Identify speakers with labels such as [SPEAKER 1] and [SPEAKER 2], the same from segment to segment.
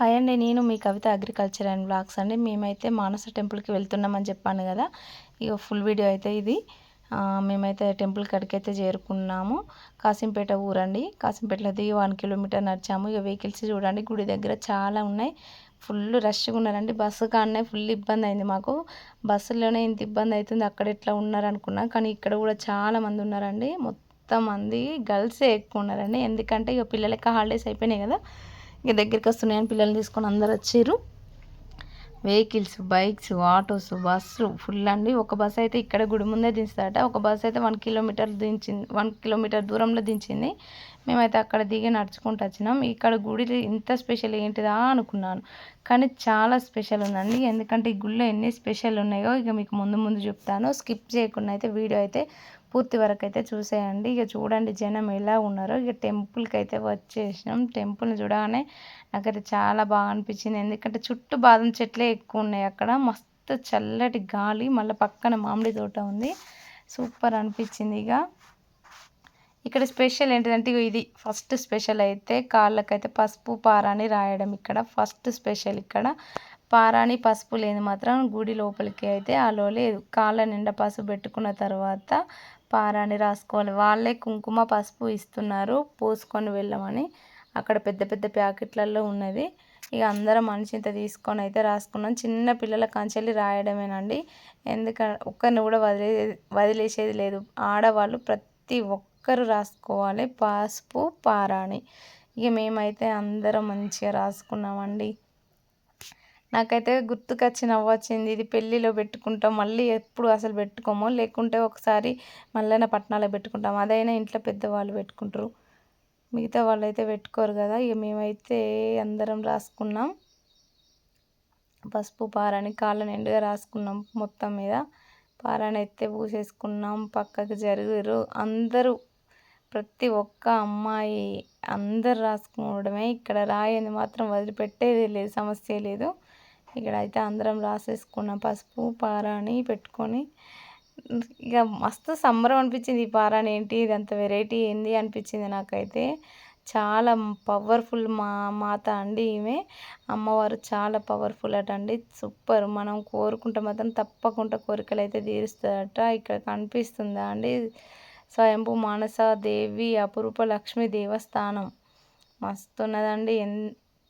[SPEAKER 1] hi అండి నేను మీ కవిత అగ్రికల్చర్ అండ్ బ్లాగ్స్ అండి మేమైతే మానస టెంపుల్కి వెళ్తున్నామని చెప్పాను కదా ఇక ఫుల్ వీడియో అయితే ఇది మేమైతే టెంపుల్ కడికైతే చేరుకున్నాము కాసింపేట ఊరండి కాసింపేటలో దిగి వన్ కిలోమీటర్ నడిచాము ఇక వెహికల్స్ చూడండి గుడి దగ్గర చాలా ఉన్నాయి ఫుల్ రష్గా ఉన్నారండి బస్సు కాడనే ఫుల్ ఇబ్బంది అయింది మాకు బస్సులోనే ఇంత ఇబ్బంది అవుతుంది అక్కడ ఎట్లా ఉన్నారనుకున్నా కానీ ఇక్కడ కూడా చాలా మంది ఉన్నారండి మొత్తం మంది గర్ల్సే ఎక్కువ ఉన్నారండి ఎందుకంటే ఇక పిల్లలకి హాలిడేస్ అయిపోయినాయి కదా ఇక దగ్గరికి వస్తున్నాయని పిల్లల్ని తీసుకొని అందరు వచ్చారు vehicles bikes autos bus full అండి ఒక బస్ అయితే ఇక్కడ గుడి ముందే దించుతారట ఒక బస్ అయితే వన్ కిలోమీటర్ దించింది వన్ కిలోమీటర్ దూరంలో దించింది మేమైతే అక్కడ దిగి నడుచుకుంటూ వచ్చినాం ఇక్కడ గుడి ఇంత స్పెషల్ ఏంటిదా అనుకున్నాను కానీ చాలా స్పెషల్ ఉందండి ఎందుకంటే ఈ గుళ్ళో ఎన్ని స్పెషల్ ఉన్నాయో ఇక మీకు ముందు ముందు చెప్తాను స్కిప్ చేయకుండా అయితే వీడియో అయితే పూర్తి వరకు అయితే చూసేయండి ఇక చూడండి జనం ఎలా ఉన్నారో ఇక టెంపుల్కి అయితే వచ్చేసినాం టెంపుల్ని చూడగానే నాకైతే చాలా బాగా అనిపించింది ఎందుకంటే చుట్టూ బాదం చెట్లే ఎక్కువ ఉన్నాయి అక్కడ మస్తు చల్లటి గాలి మళ్ళీ పక్కన మామిడి తోట ఉంది సూపర్ అనిపించింది ఇక ఇక్కడ స్పెషల్ ఏంటిదంటే ఇది ఫస్ట్ స్పెషల్ అయితే కాళ్ళకైతే పసుపు పారాని రాయడం ఇక్కడ ఫస్ట్ స్పెషల్ ఇక్కడ పారాని పసుపు లేని మాత్రం గుడి లోపలికి అయితే అలో లేదు కాళ్ళ నిండా పసుపు పెట్టుకున్న తర్వాత పారాని రాసుకోవాలి వాళ్ళే కుంకుమ పసుపు ఇస్తున్నారు పూసుకొని వెళ్ళమని అక్కడ పెద్ద పెద్ద ప్యాకెట్లలో ఉన్నది ఇక అందరం మనిషి ఇంత తీసుకొని అయితే రాసుకున్నాం చిన్న పిల్లల కంచెల్లి రాయడమేనండి ఎందుకంటే ఒక్కరిని కూడా వదిలే వదిలేసేది లేదు ఆడవాళ్ళు ప్రతి ఒక్కరు రాసుకోవాలి పసుపు పారాణి ఇక మేమైతే అందరం మంచిగా రాసుకున్నామండి నాకైతే గుర్తుకొచ్చి నవ్వొచ్చింది ఇది పెళ్ళిలో పెట్టుకుంటాం మళ్ళీ ఎప్పుడు అసలు పెట్టుకోము లేకుంటే ఒకసారి మళ్ళీ పట్నాలో పెట్టుకుంటాం అదైనా ఇంట్లో పెద్దవాళ్ళు పెట్టుకుంటారు మిగతా వాళ్ళు అయితే పెట్టుకోరు కదా ఇక మేమైతే అందరం రాసుకున్నాం పసుపు పారాని కాళ్ళ నిండుగా రాసుకున్నాం మొత్తం మీద పారాని అయితే పూసేసుకున్నాం పక్కకు జరిగారు అందరూ ప్రతి ఒక్క అమ్మాయి అందరు రాసుకోవడమే ఇక్కడ రాయని మాత్రం వదిలిపెట్టేది లేదు సమస్య లేదు ఇక్కడైతే అందరం రాసేసుకున్న పసుపు పారాని పెట్టుకొని ఇక మస్తు సంబరం అనిపించింది ఈ పారాని ఏంటి ఇది అంత వెరైటీ ఏంది అనిపించింది నాకైతే చాలా పవర్ఫుల్ మా మాత అండి ఈమె అమ్మవారు చాలా పవర్ఫుల్ అట అండి సూపర్ మనం కోరుకుంటే మాత్రం తప్పకుండా కోరికలు అయితే తీరుస్తుందట ఇక్కడ కనిపిస్తుందా అండి స్వయంభు మానస దేవి అపురూప లక్ష్మీ దేవస్థానం మస్తు ఉన్నదండి ఎన్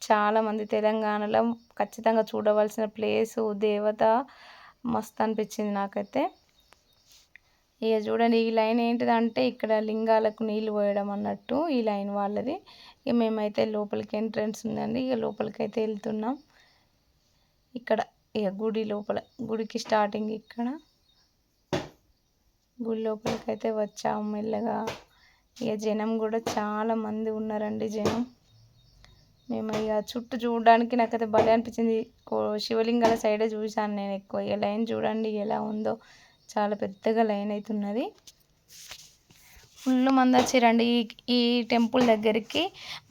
[SPEAKER 1] చాలామంది తెలంగాణలో ఖచ్చితంగా చూడవలసిన ప్లేసు దేవత మస్తు అనిపించింది నాకైతే ఇక చూడండి ఈ లైన్ ఏంటిదంటే ఇక్కడ లింగాలకు నీళ్ళు పోయడం అన్నట్టు ఈ లైన్ వాళ్ళది ఇక మేమైతే లోపలికి ఎంట్రన్స్ ఉందండి ఇక లోపలికి అయితే వెళ్తున్నాం ఇక్కడ ఇక గుడి లోపల గుడికి స్టార్టింగ్ ఇక్కడ గుడి లోపలికి అయితే వచ్చాము మెల్లగా ఇక జనం కూడా చాలామంది ఉన్నారండి జనం మేము ఇక చుట్టూ చూడడానికి నాకైతే భలే అనిపించింది శివలింగాల సైడే చూశాను నేను ఎక్కువ ఇక లైన్ చూడండి ఎలా ఉందో చాలా పెద్దగా లైన్ అవుతున్నది ఫుల్ మంది వచ్చిరండి ఈ ఈ టెంపుల్ దగ్గరికి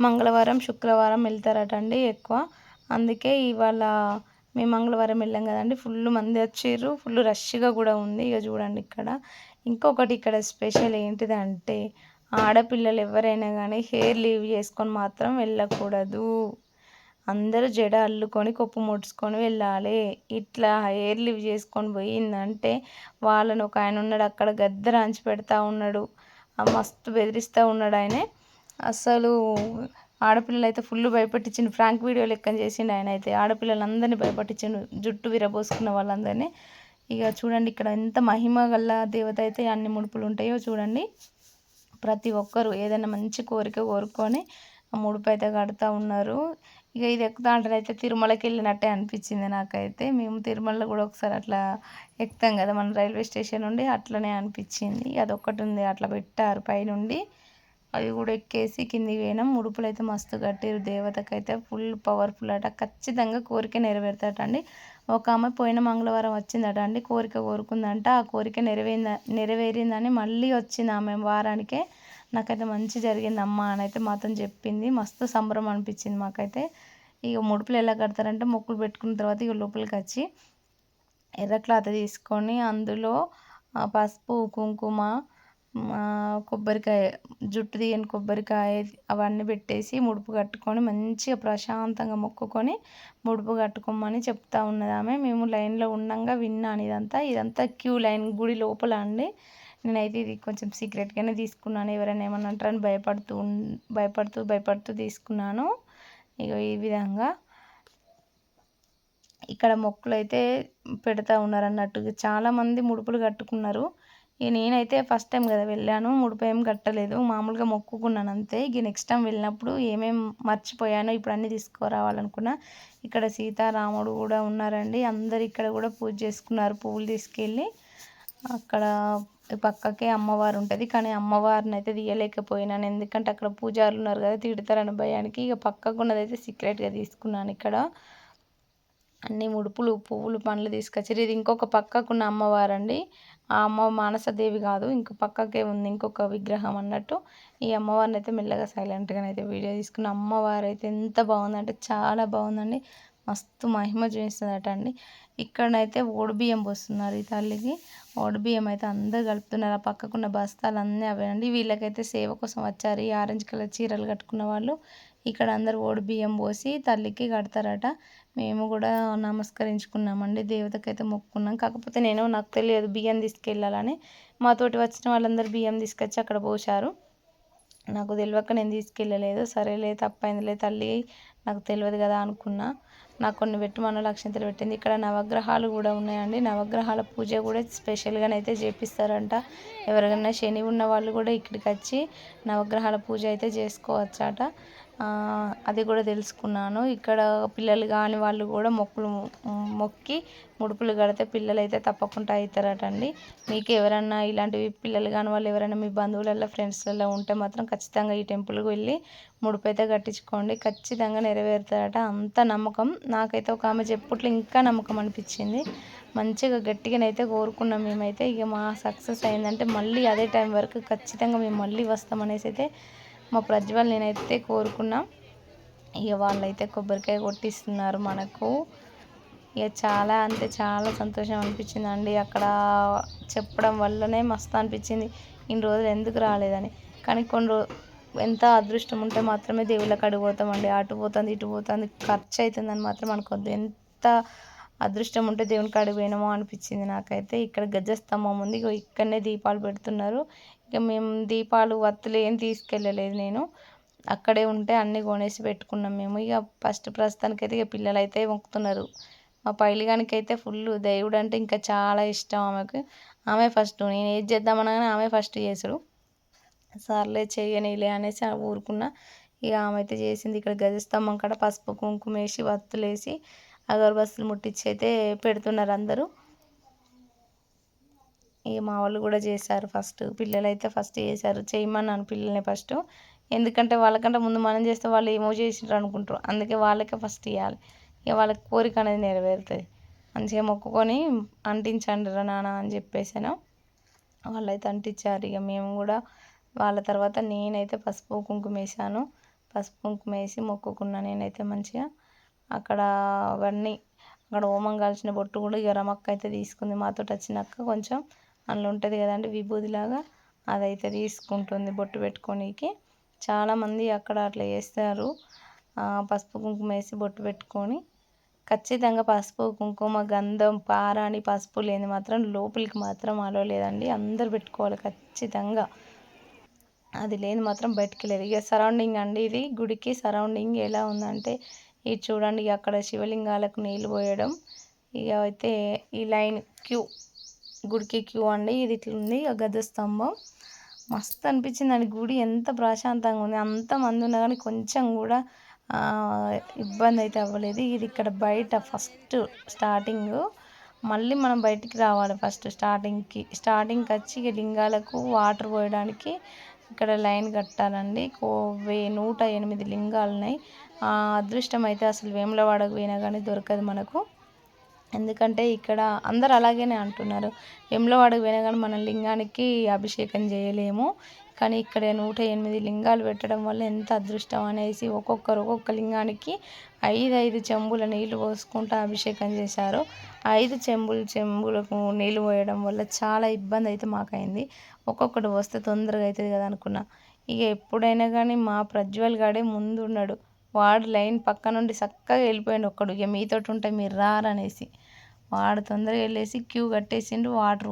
[SPEAKER 1] మంగళవారం శుక్రవారం వెళ్తారట అండి ఎక్కువ అందుకే ఇవాళ మేము మంగళవారం వెళ్ళాం కదండి ఫుల్ మంది వచ్చారు ఫుల్ రష్గా కూడా ఉంది ఇక చూడండి ఇక్కడ ఇంకొకటి ఇక్కడ స్పెషల్ ఏంటిదంటే ఆడపిల్లలు ఎవరైనా కానీ హెయిర్ లీవ్ చేసుకొని మాత్రం వెళ్ళకూడదు అందరూ జడ అల్లుకొని కొప్పు ముడుచుకొని వెళ్ళాలి ఇట్లా హెయిర్ లీవ్ చేసుకొని పోయిందంటే వాళ్ళని ఒక ఆయన ఉన్నాడు అక్కడ రాంచి పెడతా ఉన్నాడు మస్తు బెదిరిస్తూ ఉన్నాడు ఆయనే అసలు ఆడపిల్లలు అయితే ఫుల్ భయపెట్టించిండు ఫ్రాంక్ వీడియో లెక్కన చేసిండు ఆయన అయితే ఆడపిల్లలందరినీ భయపెట్టించిండు జుట్టు విరబోసుకున్న వాళ్ళందరినీ ఇక చూడండి ఇక్కడ ఎంత మహిమ గల దేవత అయితే అన్ని ముడుపులు ఉంటాయో చూడండి ప్రతి ఒక్కరు ఏదైనా మంచి కోరిక కోరుకొని మూడు అయితే కడతా ఉన్నారు ఇక ఇది ఎక్కుతా అయితే తిరుమలకి వెళ్ళినట్టే అనిపించింది నాకైతే మేము తిరుమలలో కూడా ఒకసారి అట్లా ఎక్కుతాం కదా మన రైల్వే స్టేషన్ నుండి అట్లనే అనిపించింది అదొక్కటి ఉంది అట్లా పెట్టారు పైనుండి అవి కూడా ఎక్కేసి కిందికి పోయినాం ముడుపులు అయితే మస్తు కట్టిరు దేవతకైతే ఫుల్ పవర్ఫుల్ అట ఖచ్చితంగా కోరిక అండి ఒక ఆమె పోయిన మంగళవారం వచ్చిందట అండి కోరిక కోరుకుందంట ఆ కోరిక నెరవేరింద నెరవేరిందని మళ్ళీ వచ్చింది ఆమె వారానికే నాకైతే మంచి జరిగిందమ్మా అని అయితే మాతో చెప్పింది మస్తు సంబరం అనిపించింది మాకైతే ఇక ముడుపులు ఎలా కడతారంటే మొక్కులు పెట్టుకున్న తర్వాత ఇక లోపలికి వచ్చి ఎర్ర క్లాత్ తీసుకొని అందులో పసుపు కుంకుమ కొబ్బరికాయ జుట్టు తీయని కొబ్బరికాయ అవన్నీ పెట్టేసి ముడుపు కట్టుకొని మంచిగా ప్రశాంతంగా మొక్కుకొని ముడుపు కట్టుకోమని చెప్తా ఆమె మేము లైన్లో ఉండంగా విన్నాను ఇదంతా ఇదంతా క్యూ లైన్ గుడి లోపల అండి నేనైతే ఇది కొంచెం సీక్రెట్గానే తీసుకున్నాను ఎవరైనా ఏమన్నా అంటారని భయపడుతూ భయపడుతూ భయపడుతూ తీసుకున్నాను ఇక ఈ విధంగా ఇక్కడ మొక్కులు అయితే పెడతా అన్నట్టు చాలామంది ముడుపులు కట్టుకున్నారు ఇక నేనైతే ఫస్ట్ టైం కదా వెళ్ళాను ముడిపేం కట్టలేదు మామూలుగా మొక్కుకున్నాను అంతే ఇక నెక్స్ట్ టైం వెళ్ళినప్పుడు ఏమేం మర్చిపోయానో ఇప్పుడు అన్నీ తీసుకురావాలనుకున్నా ఇక్కడ సీతారాముడు కూడా ఉన్నారండి అందరు ఇక్కడ కూడా పూజ చేసుకున్నారు పువ్వులు తీసుకెళ్ళి అక్కడ పక్కకే అమ్మవారు ఉంటుంది కానీ అమ్మవారిని అయితే తీయలేకపోయినాను ఎందుకంటే అక్కడ పూజారులు ఉన్నారు కదా తిడతారని భయానికి ఇక పక్కకు ఉన్నదైతే సీక్రెట్గా తీసుకున్నాను ఇక్కడ అన్ని ముడుపులు పువ్వులు పండ్లు తీసుకొచ్చారు ఇది ఇంకొక పక్కకున్న అమ్మవారండి ఆ అమ్మ మానసదేవి కాదు ఇంక పక్కకే ఉంది ఇంకొక విగ్రహం అన్నట్టు ఈ అమ్మవారిని అయితే మెల్లగా సైలెంట్గా అయితే వీడియో తీసుకున్న అమ్మవారు అయితే ఎంత బాగుందంటే చాలా బాగుందండి మస్తు మహిమ చూపిస్తుందట అండి ఇక్కడైతే బియ్యం పోస్తున్నారు ఈ తల్లికి బియ్యం అయితే అందరు కలుపుతున్నారు ఆ పక్కకున్న బస్తాలు అన్నీ అవే అండి వీళ్ళకైతే సేవ కోసం వచ్చారు ఈ ఆరెంజ్ కలర్ చీరలు కట్టుకున్న వాళ్ళు ఇక్కడ అందరు బియ్యం పోసి తల్లికి కడతారట మేము కూడా నమస్కరించుకున్నామండి దేవతకైతే మొక్కుకున్నాం కాకపోతే నేను నాకు తెలియదు బియ్యం తీసుకెళ్ళాలని మాతోటి వచ్చిన వాళ్ళందరూ బియ్యం తీసుకొచ్చి అక్కడ పోశారు నాకు తెలియక నేను తీసుకెళ్ళలేదు సరేలే తప్పైందిలే తల్లి నాకు తెలియదు కదా అనుకున్నా నాకు కొన్ని పెట్టి మన లక్ష్యంతలు పెట్టింది ఇక్కడ నవగ్రహాలు కూడా ఉన్నాయండి నవగ్రహాల పూజ కూడా స్పెషల్గా అయితే చేపిస్తారంట ఎవరికైనా శని ఉన్న వాళ్ళు కూడా ఇక్కడికి వచ్చి నవగ్రహాల పూజ అయితే చేసుకోవచ్చట అది కూడా తెలుసుకున్నాను ఇక్కడ పిల్లలు కాని వాళ్ళు కూడా మొక్కులు మొక్కి ముడుపులు కడితే పిల్లలు అయితే తప్పకుండా అవుతారటండి మీకు ఎవరన్నా ఇలాంటివి పిల్లలు కాని వాళ్ళు ఎవరైనా మీ బంధువులలో ఫ్రెండ్స్లలో ఉంటే మాత్రం ఖచ్చితంగా ఈ టెంపుల్కి వెళ్ళి ముడుపు అయితే కట్టించుకోండి ఖచ్చితంగా నెరవేరుతారట అంత నమ్మకం నాకైతే ఒక ఆమె చెప్పుట్లు ఇంకా నమ్మకం అనిపించింది మంచిగా గట్టిగానైతే కోరుకున్నాం మేమైతే ఇక మా సక్సెస్ అయిందంటే మళ్ళీ అదే టైం వరకు ఖచ్చితంగా మేము మళ్ళీ వస్తామనేసి అయితే మా ప్రజ్వల్ నేనైతే కోరుకున్నా ఇక వాళ్ళైతే కొబ్బరికాయ కొట్టిస్తున్నారు మనకు ఇక చాలా అంటే చాలా సంతోషం అనిపించింది అండి అక్కడ చెప్పడం వల్లనే మస్తు అనిపించింది ఇన్ని రోజులు ఎందుకు రాలేదని కానీ కొన్ని రోజు ఎంత అదృష్టం ఉంటే మాత్రమే దేవుళ్ళకి అడిగిపోతామండి అటు పోతుంది ఇటు పోతుంది ఖర్చు అవుతుందని మాత్రం అనుకోవద్దు ఎంత అదృష్టం ఉంటే దేవుని కాడి పోయినామో అనిపించింది నాకైతే ఇక్కడ గజస్తంభం ఉంది ఇక్కడనే దీపాలు పెడుతున్నారు ఇక మేము దీపాలు వత్తులు ఏం తీసుకెళ్ళలేదు నేను అక్కడే ఉంటే అన్నీ కొనేసి పెట్టుకున్నాం మేము ఇక ఫస్ట్ ప్రస్తుతానికైతే ఇక పిల్లలు అయితే వంకుతున్నారు మా పైలిగానికి అయితే ఫుల్ దేవుడు అంటే ఇంకా చాలా ఇష్టం ఆమెకు ఆమె ఫస్ట్ నేను ఏది చేద్దామనగానే ఆమె ఫస్ట్ చేసుడు సర్లే చేయనిలే అనేసి ఊరుకున్న ఇక ఆమె అయితే చేసింది ఇక్కడ గజస్తంభం కాడ పసుపు కుంకుమ వేసి వత్తులేసి అగరబస్తులు ముట్టించి అయితే పెడుతున్నారు అందరూ ఇక మా వాళ్ళు కూడా చేశారు ఫస్ట్ పిల్లలు అయితే ఫస్ట్ చేశారు చేయమన్నాను పిల్లల్ని ఫస్ట్ ఎందుకంటే వాళ్ళకంటే ముందు మనం చేస్తే వాళ్ళు ఏమో చేసినారు అనుకుంటారు అందుకే వాళ్ళకే ఫస్ట్ ఇవ్వాలి ఇక వాళ్ళకి కోరిక అనేది నెరవేరుతుంది మంచిగా మొక్కుకొని అంటించండి రా నాన్న అని చెప్పేసాను వాళ్ళైతే అంటించారు ఇక మేము కూడా వాళ్ళ తర్వాత నేనైతే పసుపు కుంకుమ వేసాను పసుపు కుంకుమ వేసి మొక్కుకున్నా నేనైతే మంచిగా అక్కడ అవన్నీ అక్కడ హోమం కాల్చిన బొట్టు కూడా ఇక రమక్క అయితే తీసుకుంది మాతో వచ్చిన అక్క కొంచెం అందులో ఉంటుంది కదండి విభూదిలాగా అదైతే తీసుకుంటుంది బొట్టు పెట్టుకోనీకి చాలామంది అక్కడ అట్లా చేస్తారు పసుపు కుంకుమ వేసి బొట్టు పెట్టుకొని ఖచ్చితంగా పసుపు కుంకుమ గంధం పారాణి పసుపు లేని మాత్రం లోపలికి మాత్రం అలో లేదండి అందరు పెట్టుకోవాలి ఖచ్చితంగా అది లేని మాత్రం బయటికి లేదు ఇక సరౌండింగ్ అండి ఇది గుడికి సరౌండింగ్ ఎలా ఉందంటే ఇది చూడండి అక్కడ శివలింగాలకు నీళ్ళు పోయడం ఇక అయితే ఈ లైన్ క్యూ గుడికి క్యూ అండి ఇది ఇట్లుంది గద్ద స్తంభం మస్తు అనిపించింది అండి గుడి ఎంత ప్రశాంతంగా ఉంది అంత మంది ఉన్నా కానీ కొంచెం కూడా ఇబ్బంది అయితే అవ్వలేదు ఇది ఇక్కడ బయట ఫస్ట్ స్టార్టింగ్ మళ్ళీ మనం బయటికి రావాలి ఫస్ట్ స్టార్టింగ్కి స్టార్టింగ్కి వచ్చి లింగాలకు వాటర్ పోయడానికి ఇక్కడ లైన్ కట్టాలండి కో వే నూట ఎనిమిది లింగాలు ఉన్నాయి అదృష్టం అయితే అసలు వేములవాడకు పోయినా కానీ దొరకదు మనకు ఎందుకంటే ఇక్కడ అందరు అలాగేనే అంటున్నారు వేములవాడకు పోయినా కానీ మన లింగానికి అభిషేకం చేయలేము కానీ ఇక్కడ నూట ఎనిమిది లింగాలు పెట్టడం వల్ల ఎంత అదృష్టం అనేసి ఒక్కొక్కరు ఒక్కొక్క లింగానికి ఐదు ఐదు చెంబుల నీళ్లు పోసుకుంటూ అభిషేకం చేశారు ఐదు చెంబులు చెంబులకు నీళ్లు పోయడం వల్ల చాలా ఇబ్బంది అయితే మాకైంది ఒక్కొక్కటి వస్తే తొందరగా అవుతుంది కదా అనుకున్నా ఇక ఎప్పుడైనా కానీ మా ప్రజ్వల్ గాడే ముందున్నాడు వాడు లైన్ పక్క నుండి చక్కగా వెళ్ళిపోయాడు ఒక్కడు ఇక మీతోటి ఉంటే మీరు రారనేసి అనేసి వాడు తొందరగా వెళ్ళేసి క్యూ కట్టేసిండు వాటర్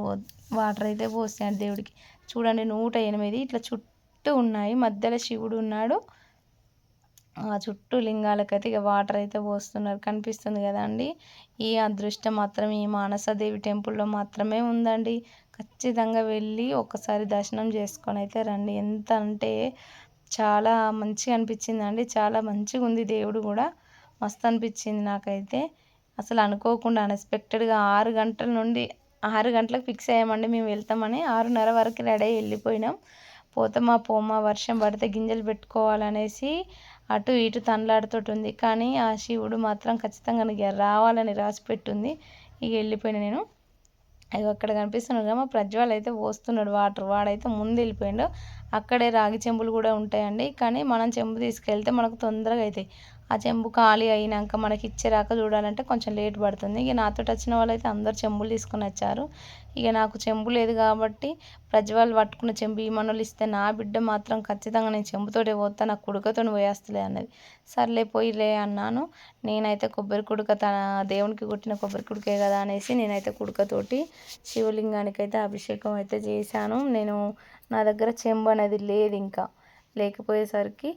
[SPEAKER 1] వాటర్ అయితే పోసాడు దేవుడికి చూడండి నూట ఎనిమిది ఇట్లా చుట్టూ ఉన్నాయి మధ్యలో శివుడు ఉన్నాడు ఆ చుట్టూ లింగాలకైతే ఇక వాటర్ అయితే పోస్తున్నారు కనిపిస్తుంది కదండి ఈ అదృష్టం మాత్రం ఈ మానసదేవి టెంపుల్లో మాత్రమే ఉందండి ఖచ్చితంగా వెళ్ళి ఒకసారి దర్శనం చేసుకొని అయితే రండి ఎంత అంటే చాలా మంచిగా అనిపించింది అండి చాలా మంచిగా ఉంది దేవుడు కూడా మస్తు అనిపించింది నాకైతే అసలు అనుకోకుండా అన్ఎక్స్పెక్టెడ్గా ఆరు గంటల నుండి ఆరు గంటలకు ఫిక్స్ అయ్యామండి మేము వెళ్తామని ఆరున్నర వరకు రెడీ వెళ్ళిపోయినాం పోతమా పోమా వర్షం పడితే గింజలు పెట్టుకోవాలనేసి అటు ఇటు తండ్లాడుతుంటుంది కానీ ఆ శివుడు మాత్రం ఖచ్చితంగా రావాలని రాసి పెట్టుంది ఇక వెళ్ళిపోయిన నేను అవి అక్కడ కనిపిస్తున్నాడు కదా మా ప్రజ్వల్ అయితే పోస్తున్నాడు వాటర్ వాడైతే ముందు వెళ్ళిపోయాడు అక్కడే రాగి చెంబులు కూడా ఉంటాయండి కానీ మనం చెంబు తీసుకెళ్తే మనకు తొందరగా అవుతాయి ఆ చెంబు ఖాళీ అయినాక మనకి ఇచ్చేరాక చూడాలంటే కొంచెం లేట్ పడుతుంది ఇక నాతో వచ్చిన వాళ్ళైతే అందరు చెంబులు తీసుకొని వచ్చారు ఇక నాకు చెంబు లేదు కాబట్టి ప్రజ్వల్ పట్టుకున్న చెంబు ఈ మనోళ్ళు ఇస్తే నా బిడ్డ మాత్రం ఖచ్చితంగా నేను చెంబుతోటే పోతా నా కుడుకతో పోయేస్తలే అన్నది సర్లే పోయిలే అన్నాను నేనైతే కొబ్బరి కుడుక తన దేవునికి కొట్టిన కొబ్బరి కుడుకే కదా అనేసి నేనైతే కుడుకతోటి శివలింగానికి అయితే అభిషేకం అయితే చేశాను నేను నా దగ్గర చెంబు అనేది లేదు ఇంకా లేకపోయేసరికి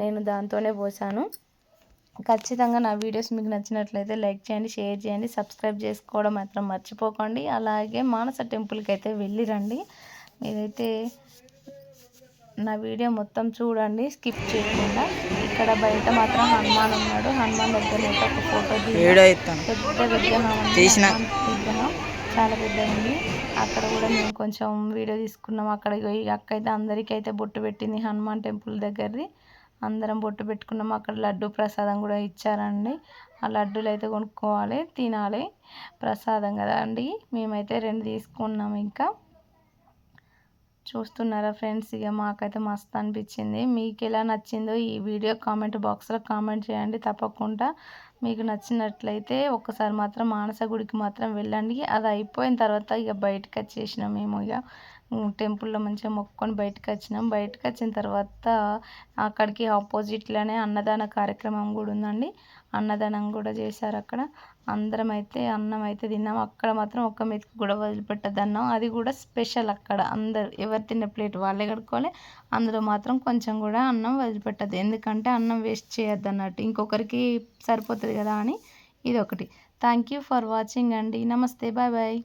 [SPEAKER 1] నేను దాంతోనే పోసాను ఖచ్చితంగా నా వీడియోస్ మీకు నచ్చినట్లయితే లైక్ చేయండి షేర్ చేయండి సబ్స్క్రైబ్ చేసుకోవడం మాత్రం మర్చిపోకండి అలాగే మానస టెంపుల్కి అయితే వెళ్ళి రండి మీరైతే నా వీడియో మొత్తం చూడండి స్కిప్ చేయకుండా ఇక్కడ బయట మాత్రం హనుమాన్ ఉన్నాడు హనుమాన్ దగ్గర ఒక ఫోటో పెద్ద విగ్రహం విగ్రహం చాలా పెద్ద ఉంది అక్కడ కూడా మేము కొంచెం వీడియో తీసుకున్నాం అక్కడ అక్కయితే అందరికీ అయితే బొట్టు పెట్టింది హనుమాన్ టెంపుల్ దగ్గరది అందరం బొట్టు పెట్టుకున్నాం అక్కడ లడ్డు ప్రసాదం కూడా ఇచ్చారండి ఆ లడ్డూలు అయితే కొనుక్కోవాలి తినాలి ప్రసాదం కదా అండి మేమైతే రెండు తీసుకున్నాం ఇంకా చూస్తున్నారా ఫ్రెండ్స్ ఇక మాకైతే మస్తు అనిపించింది మీకు ఎలా నచ్చిందో ఈ వీడియో కామెంట్ బాక్స్లో కామెంట్ చేయండి తప్పకుండా మీకు నచ్చినట్లయితే ఒక్కసారి మాత్రం మానస గుడికి మాత్రం వెళ్ళండి అది అయిపోయిన తర్వాత ఇక బయటకు వచ్చేసినాం మేము ఇక టెంపుల్లో మంచిగా మొక్కుకొని బయటకు వచ్చినాం బయటకు వచ్చిన తర్వాత అక్కడికి ఆపోజిట్లోనే అన్నదాన కార్యక్రమం కూడా ఉందండి అన్నదానం కూడా చేశారు అక్కడ అందరం అయితే అన్నం అయితే తిన్నాం అక్కడ మాత్రం ఒక్క మెతుకు కూడా వదిలిపెట్టద్దు అన్నం అది కూడా స్పెషల్ అక్కడ అందరు ఎవరు తిన్న ప్లేట్ వాళ్ళే కడుక్కోవాలి అందులో మాత్రం కొంచెం కూడా అన్నం వదిలిపెట్టద్దు ఎందుకంటే అన్నం వేస్ట్ చేయొద్దు అన్నట్టు ఇంకొకరికి సరిపోతుంది కదా అని ఇది ఒకటి థ్యాంక్ యూ ఫర్ వాచింగ్ అండి నమస్తే బాయ్ బాయ్